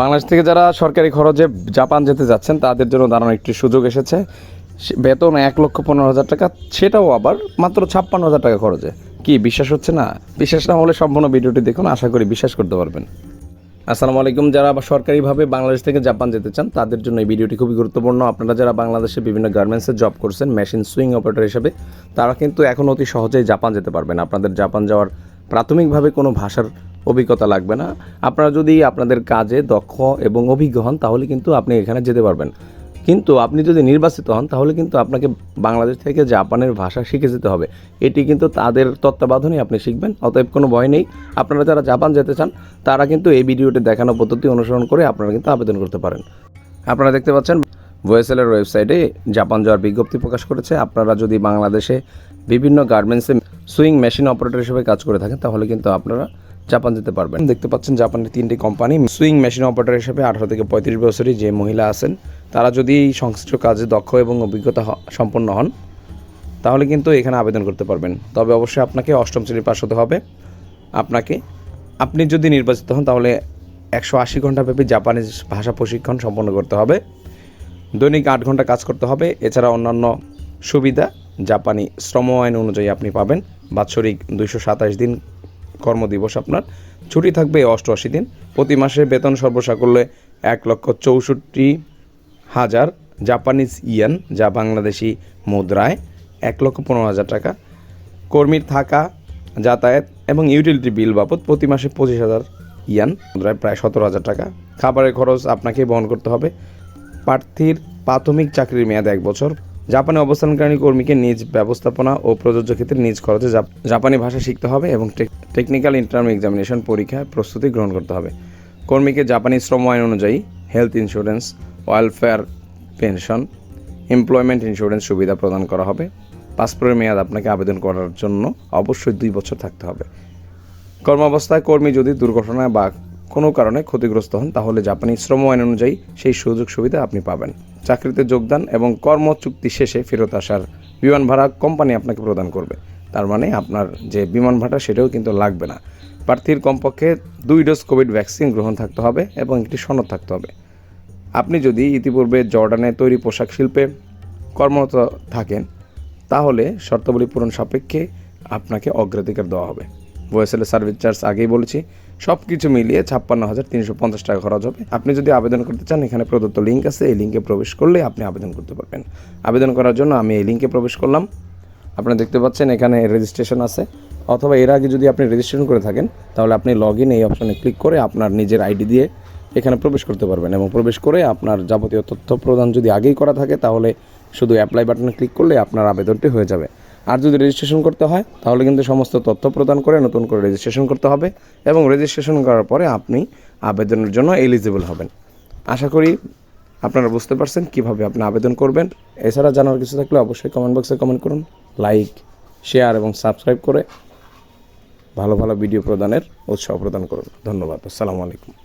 বাংলাদেশ থেকে যারা সরকারি খরচে জাপান যেতে যাচ্ছেন, তাদের জন্য দাঁড়ানো একটি সুযোগ এসেছে। বেতন এক লক্ষ পনেরো হাজার টাকা, সেটাও আবার মাত্র ছাপ্পান্ন হাজার টাকা খরচে। কি, বিশ্বাস হচ্ছে না? বিশ্বাস না হলে সম্পূর্ণ ভিডিওটি দেখুন, আশা করি বিশ্বাস করতে পারবেন। আসসালামু আলাইকুম, যারা সরকারিভাবে বাংলাদেশ থেকে জাপান যেতে চান, তাদের জন্য এই ভিডিওটি খুবই গুরুত্বপূর্ণ। আপনারা যারা বাংলাদেশে বিভিন্ন গার্মেন্টসে জব করছেন, মেশিন সুইং অপারেটর হিসেবে, তারা কিন্তু এখন অতি সহজেই জাপান যেতে পারবেন। আপনাদের জাপান যাওয়ার প্রাথমিকভাবে কোনো ভাষার অভিজ্ঞতা লাগবে না। আপনারা যদি আপনাদের কাজে দক্ষ এবং অভিজ্ঞ হন, তাহলে কিন্তু আপনি এখানে যেতে পারবেন। কিন্তু আপনি যদি নির্বাচিত হন, তাহলে কিন্তু আপনাকে বাংলাদেশ থেকে জাপানের ভাষা শিখে যেতে হবে। এটি কিন্তু তাদের তত্ত্বাবধানেই আপনি শিখবেন, অতএব কোনো ভয় নেই। আপনারা যারা জাপান যেতে চান, তারা কিন্তু এই ভিডিওটি দেখানো পদ্ধতি অনুসরণ করে আপনারা কিন্তু আবেদন করতে পারেন। আপনারা দেখতে পাচ্ছেন ভয়েসেলের ওয়েবসাইটে জাপান যাওয়ার বিজ্ঞপ্তি প্রকাশ করেছে। আপনারা যদি বাংলাদেশে বিভিন্ন গার্মেন্টসে সুইং মেশিন অপারেটর হিসেবে কাজ করে থাকেন, তাহলে কিন্তু আপনারা জাপান যেতে পারবেন। দেখতে পাচ্ছেন জাপানের তিনটি কোম্পানি, সুইং মেশিন অপারেটর হিসেবে আঠারো থেকে পঁয়ত্রিশ বছরই যে মহিলা আছেন, তারা যদি এই সংশ্লিষ্ট কাজে দক্ষ এবং অভিজ্ঞতা সম্পন্ন হন, তাহলে কিন্তু এখানে আবেদন করতে পারবেন। তবে অবশ্যই আপনাকে অষ্টম শ্রেণির পাশ হতে হবে। আপনাকে, আপনি যদি নির্বাচিত হন, তাহলে একশো আশি ঘণ্টা ব্যাপী জাপানিজ ভাষা প্রশিক্ষণ সম্পন্ন করতে হবে। দৈনিক আট ঘণ্টা কাজ করতে হবে। এছাড়া অন্যান্য সুবিধা, জাপানি শ্রম আইন অনুযায়ী আপনি পাবেন। বাৎসরিক দুইশো সাতাশ দিন কর্মদিবস আপনার। ছুটি থাকবে অষ্টআশি দিন। প্রতি মাসে বেতন সর্বসাকল্যে এক লক্ষ চৌষট্টি হাজার জাপানিজ ইয়ান, যা বাংলাদেশি মুদ্রায় এক লক্ষ পনেরো হাজার টাকা। কর্মীর থাকা, যাতায়াত এবং ইউটিলিটি বিল বাবদ প্রতি মাসে পঁচিশ হাজার ইয়ান, মুদ্রায় প্রায় সতেরো হাজার টাকা। খাবারের খরচ আপনাকে বহন করতে হবে। প্রার্থীর প্রাথমিক চাকরির মেয়াদ এক বছর। জাপানে অবস্থানকারী কর্মীকে নিজ ব্যবস্থাপনা ও প্রযোজ্য ক্ষেত্রে নিজ খরচে জাপ- জাপানি ভাষা শিখতে হবে এবং টেকনিক্যাল ইন্টার্ম এক্সামিনেশন পরীক্ষায় প্রস্তুতি গ্রহণ করতে হবে। কর্মীকে জাপানি শ্রম আইন অনুযায়ী health insurance welfare pension employment insurance সুবিধা প্রদান করা হবে। পাসপোর্টের মেয়াদ আপনাকে আবেদন করার জন্য অবশ্যই দুই বছর থাকতে হবে। কর্মাবস্থায় কর্মী যদি দুর্ঘটনায় বা কোনো কারণে ক্ষতিগ্রস্ত হন, তাহলে জাপানি শ্রম আইন অনুযায়ী সেই সুযোগ সুবিধা আপনি পাবেন। চাকরিতে যোগদান এবং কর্ম চুক্তি শেষে ফেরত আসার বিমান ভাড়া কোম্পানি আপনাকে প্রদান করবে। তার মানে আপনার যে বিমান ভাড়া, সেটাও কিন্তু লাগবে না। প্রার্থীর কমপক্ষে দুই ডোজ কোভিড ভ্যাকসিন গ্রহণ থাকতে হবে এবং একটি সনদ থাকতে হবে। আপনি যদি ইতিপূর্বে জর্ডানে তৈরি পোশাক শিল্পে কর্মরত থাকেন, তাহলে শর্তাবলী পূরণ সাপেক্ষে আপনাকে অগ্রাধিকার দেওয়া হবে। ভয়েসেলের সার্ভিস চার্জ আগেই বলেছি সব কিছু মিলিয়ে ছাপ্পান্ন হাজার তিনশো পঞ্চাশ টাকা খরচ হবে। আপনি যদি আবেদন করতে চান, এখানে প্রদত্ত লিঙ্ক আছে, এই লিঙ্কে প্রবেশ করলে আপনি আবেদন করতে পারবেন। আবেদন করার জন্য আমি এই লিঙ্কে প্রবেশ করলাম। আপনারা দেখতে পাচ্ছেন এখানে রেজিস্ট্রেশন আছে। অথবা এর আগে যদি আপনি রেজিস্ট্রেশন করে থাকেন, তাহলে আপনি লগ ইন এই অপশানে ক্লিক করে আপনার নিজের আইডি দিয়ে এখানে প্রবেশ করতে পারবেন এবং প্রবেশ করে আপনার যাবতীয় তথ্য প্রদান যদি আগেই করা থাকে, তাহলে শুধু অ্যাপ্লাই বাটনে ক্লিক করলে আপনার আবেদনটি হয়ে যাবে। আর যদি রেজিস্ট্রেশন করতে হয়, তাহলে কিন্তু সমস্ত তথ্য প্রদান করে নতুন করে রেজিস্ট্রেশন করতে হবে এবং রেজিস্ট্রেশন করার পরে আপনি আবেদনের জন্য এলিজিবল হবেন। আশা করি আপনারা বুঝতে পারছেন কীভাবে আপনি আবেদন করবেন। এছাড়া জানার কিছু থাকলে অবশ্যই কমেন্ট বক্সে কমেন্ট করুন। লাইক শেয়ার এবং সাবস্ক্রাইব করে ভালো ভালো ভিডিও প্রদানের উৎসাহ প্রদান করুন। ধন্যবাদ। আসসালামু আলাইকুম।